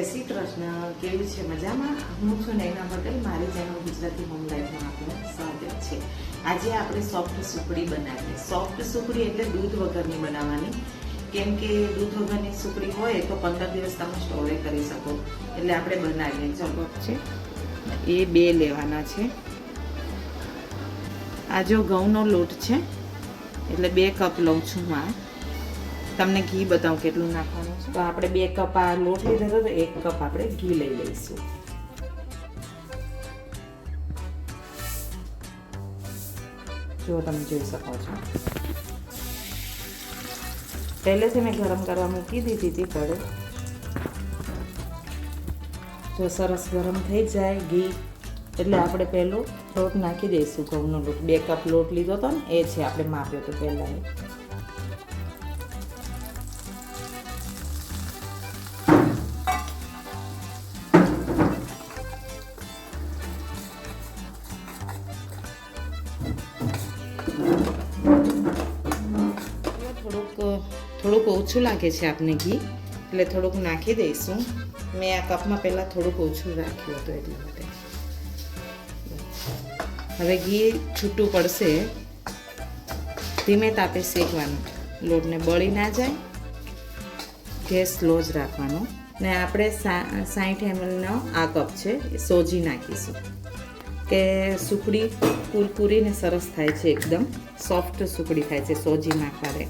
જય કૃષ્ણ. કેવી છે મજામાં? હું છું નૈના પટેલ. મારી ચેનલ ગુજરાતી હોમ લાઈફમાં આપનું સ્વાગત છે. આજે આપણે સોફ્ટ સુખડી બનાવીએ. સોફ્ટ સુખડી એટલે દૂધ વગરની બનાવવાની. કેમ કે દૂધ વગરની સુખડી હોય તો પંદર દિવસ તમે સ્ટોરે કરી શકો. એટલે આપણે બનાવીએ. ચલો. છે એ બે લેવાના છે. આ જો ઘઉંનો લોટ છે, એટલે બે કપ લઉં છું હું આ તમને ઘી બતાવું કેટલું નાખવાનું છે. તો આપણે બે કપ આ લોટ લીધો તો એક કપ આપણે ઘી લઈ લઈશું. જો તમે જોઈ શકો છો. પહેલેથી મેં ગરમ કરવા મૂકી દીધી હતી કડે જો સરસ ગરમ થઈ જાય ઘી, એટલે આપણે પહેલું લોટ નાખી દઈશું ઘઉંનો લોટ. બે કપ લોટ લીધો હતો ને એ છે આપણે માપ્યો હતો પહેલાં થોડુંક ઓછું લાગે છે આપને ઘી, એટલે થોડુંક નાખી દઈશું. મેં આ કપમાં પહેલાં થોડુંક ઓછું રાખ્યું હતું એટલા માટે. હવે ઘી છૂટું પડશે. ધીમે તાપે શેકવાનું. લોટને બળી ના જાય. ગેસ સ્લો જ રાખવાનો. ને આપણે સાઠ એમએલનો આ કપ છે, એ સોજી નાખીશું. કે સુખડી કુરકુરીને સરસ થાય છે એકદમ. સોફ્ટ સુખડી થાય છે સોજી નાખવાને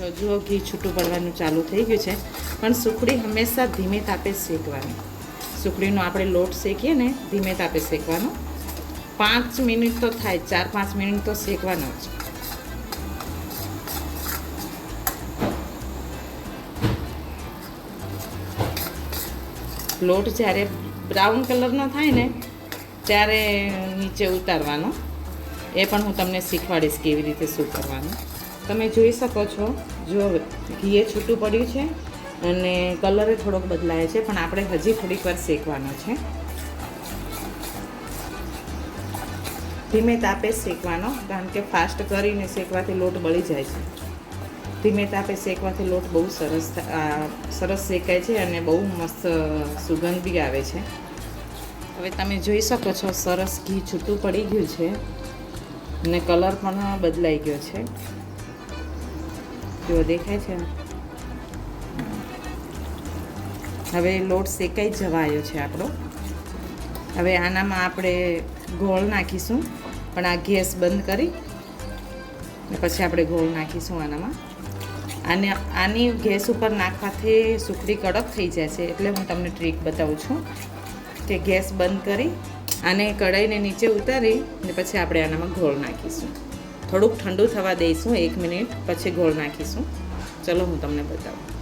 છો? જુઓ, ઘી છૂટું પડવાનું ચાલુ થઈ ગયું છે. પણ સુખડી હંમેશા ધીમે તાપે શેકવાની. સુખડીનો આપણે લોટ શેકીએ ને, ધીમે તાપે શેકવાનો. પાંચ મિનિટ તો થાય, ચાર પાંચ મિનિટ તો શેકવાનો જ. લોટ જ્યારે બ્રાઉન કલરનો થાય ને, ત્યારે નીચે ઉતારવાનો. એ પણ હું તમને શીખવાડીશ કેવી રીતે શું કરવાનું. તમે જોઈ શકો છો, જો ઘીએ છૂટું પડ્યું છે અને કલરે થોડોક બદલાય છે, પણ આપણે હજી થોડીક વાર શેકવાનો છે. ધીમે તાપે શેકવાનો, કારણ કે ફાસ્ટ કરીને શેકવાથી લોટ બળી જાય છે. ધીમે તાપે શેકવાથી લોટ બહુ સરસ સરસ શેકાય છે અને બહુ મસ્ત સુગંધ બી આવે છે. હવે તમે જોઈ શકો છો, સરસ ઘી છૂટું પડી ગયું છે અને કલર પણ બદલાઈ ગયો છે. જો દેખાય છે? હવે લોટ શેકાઈ જવાયો છે આપણો. હવે આનામાં આપણે ગોળ નાખીશું, પણ આ ગેસ બંધ કરી પછી આપણે ગોળ નાખીશું આનામાં. અને આની ગેસ ઉપર નાખવાથી સુખડી કડક થઈ જાય છે, એટલે હું તમને ટ્રીક બતાવું છું કે ગેસ બંધ કરી, આને કઢાઈને નીચે ઉતારી, ને પછી આપણે આનામાં ગોળ નાખીશું. થોડુંક ઠંડુ થવા દઈશું, એક મિનિટ, પછી ગોળ નાખીશું. ચલો, હું તમને બતાવું.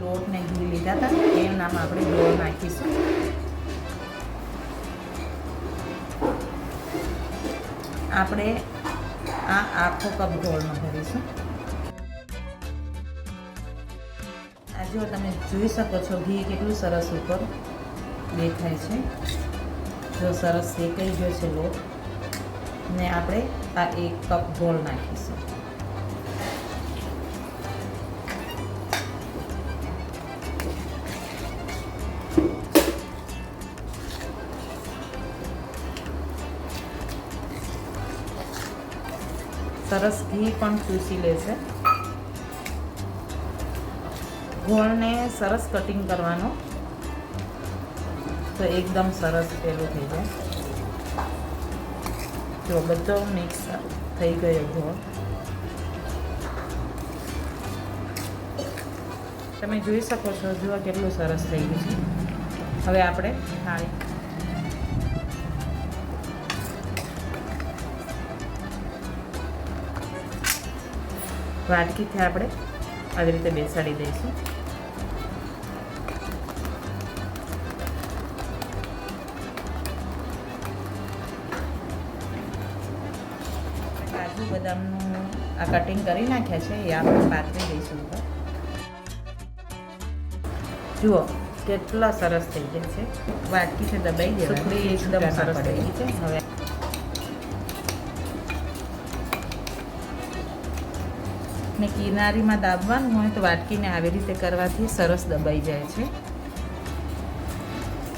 લોટને ઘી લીધા હતા એનામાં આપણે ગોળ નાખીશું. આપણે આ આખો કપ ગોળમાં ભરીશું. આ જો તમે જોઈ શકો છો, ઘી કેટલું સરસ ઉપર દેખાય છે. જો સરસ શેકાઈ ગયો છે લોટ. ને આપણે આ એક કપ ગોળ નાખીશું. સરસ ઘી પણ ચૂસી લેશે ગોળને સરસ કટિંગ કરવાનો. તો એકદમ સરસ પેલું થઈ જાય. જો બધો મિક્સ થઈ ગયો ગોળ તમે જોઈ શકો છો, જુઓ કેટલું સરસ થઈ ગયું છે. હવે આપણે થાળી વાટકીથી આપણે આવી રીતે બેસાડી દઈશું. કાજુ બદામનું આ કટિંગ કરી નાખ્યા છે એ આપણે પાથરી દઈશું જુઓ કેટલા સરસ થઈ ગયા છે. વાટકીથી દબાઈ દેવાની સુખડી એકદમ સરસ થઈ ગઈ છે. હવે ને કિનારીમાં દાબવાનું હોય તો વાટકીને આવી રીતે કરવાથી સરસ દબાઈ જાય છે.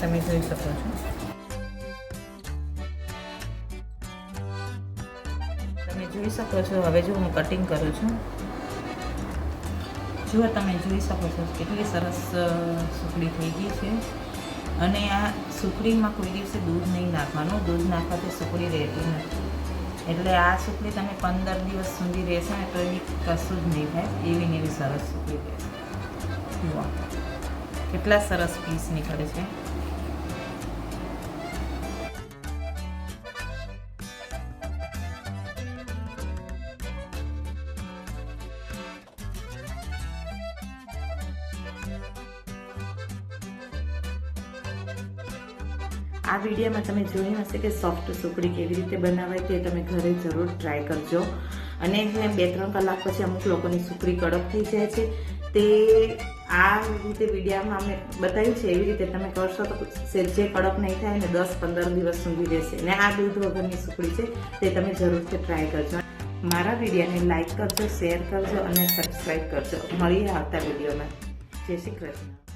તમે જોઈ શકો છો. જોઈ શકો છો. હવે જો હું કટિંગ કરું છું. જુઓ તમે જોઈ શકો છો કેટલી સરસ સુખડી થઈ ગઈ છે. અને આ સુખડીમાં કોઈ દિવસે દૂધ નહીં નાખવાનું. દૂધ નાખવાથી સુખડી રહેતી નથી. એટલે આ સુખડી તમે પંદર દિવસ સુધી રહેશે ને તો એવી કશું જ નહીં થાય. એવી ને એવી સરસ સુખડી રહેશે જુઓ. કેટલા સરસ પીસ નીકળે છે. આ વિડીયોમાં તમે જોયું હશે કે સોફ્ટ સુખડી કેવી રીતે બનાવાય તે તમે ઘરે જરૂર ટ્રાય કરજો. અને બે ત્રણ કલાક પછી અમુક લોકોની સુખડી કડક થઈ જાય છે. તે આ રીતે વિડીયામાં અમે બતાવ્યું છે, એવી રીતે તમે કરશો તો જે કડક નહીં થાય ને દસ પંદર દિવસ સુધી રહેશે. ને આ દૂધ વગરની સુખડી છે તે તમે જરૂરથી ટ્રાય કરજો. મારા વિડીયોને લાઈક કરજો શેર કરજો અને સબસ્ક્રાઈબ કરજો. મળીએ આવતા વિડીયોમાં. જય શ્રી કૃષ્ણ.